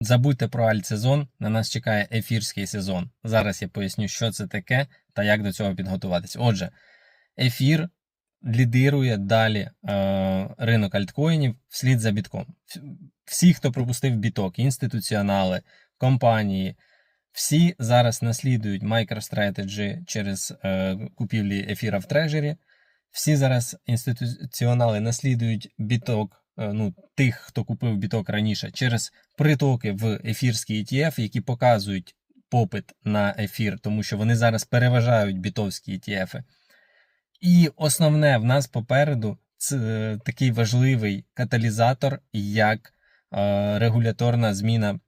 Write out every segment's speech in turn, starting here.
Забудьте про альтсезон, на нас чекає ефірський сезон. Зараз я поясню, що це таке та як до цього підготуватись. Отже, ефір лідирує далі е, ринок альткоїнів вслід за бітком. Всі, хто пропустив біток, інституціонали, компанії, всі зараз наслідують MicroStrategy через е, купівлі ефіра в трежері. Всі зараз інституціонали наслідують біток, ну, тих, хто купив біток раніше, через притоки в ефірський ETF, які показують попит на ефір, тому що вони зараз переважають бітовські ETF. І основне в нас попереду це е, такий важливий каталізатор, як е, регуляторна зміна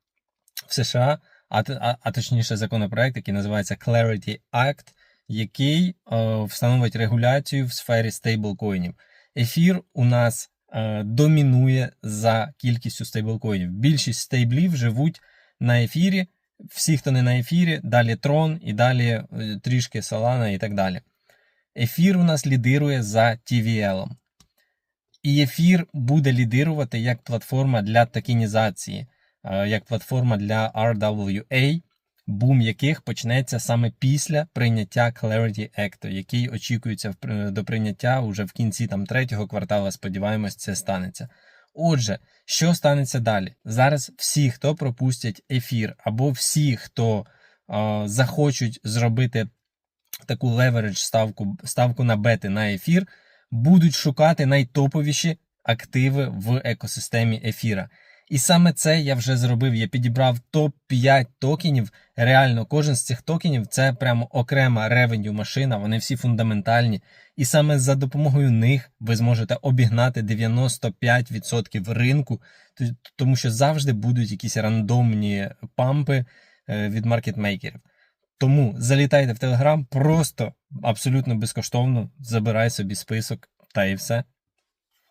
в США, а, а, а точніше законопроект, який називається Clarity Act, який е, встановить регуляцію в сфері стейблкоїнів. Ефір у нас е, домінує за кількістю стейблкоїнів. Більшість стейблів живуть на ефірі. Всі, хто не на ефірі, далі Tron і далі е, трішки Solana і так далі. Ефір у нас лідирує за TVL. І ефір буде лідирувати як платформа для токенізації, е, як платформа для RWA, бум яких почнеться саме після прийняття Clarity Act, який очікується до прийняття уже в кінці там третього кварталу. Сподіваємось, це станеться. Отже, що станеться далі? Зараз всі, хто пропустять ефір, або всі, хто е, захочуть зробити таку левередж ставку, ставку на бети на ефір, будуть шукати найтоповіші активи в екосистемі ефіра. І саме це я вже зробив. Я підібрав топ-5 токенів. Реально, кожен з цих токенів це прямо окрема ревеню машина, вони всі фундаментальні. І саме за допомогою них ви зможете обігнати 95% ринку, тому що завжди будуть якісь рандомні пампи е, від маркетмейкерів. Тому залітайте в Телеграм, просто абсолютно безкоштовно забирай собі список та і все.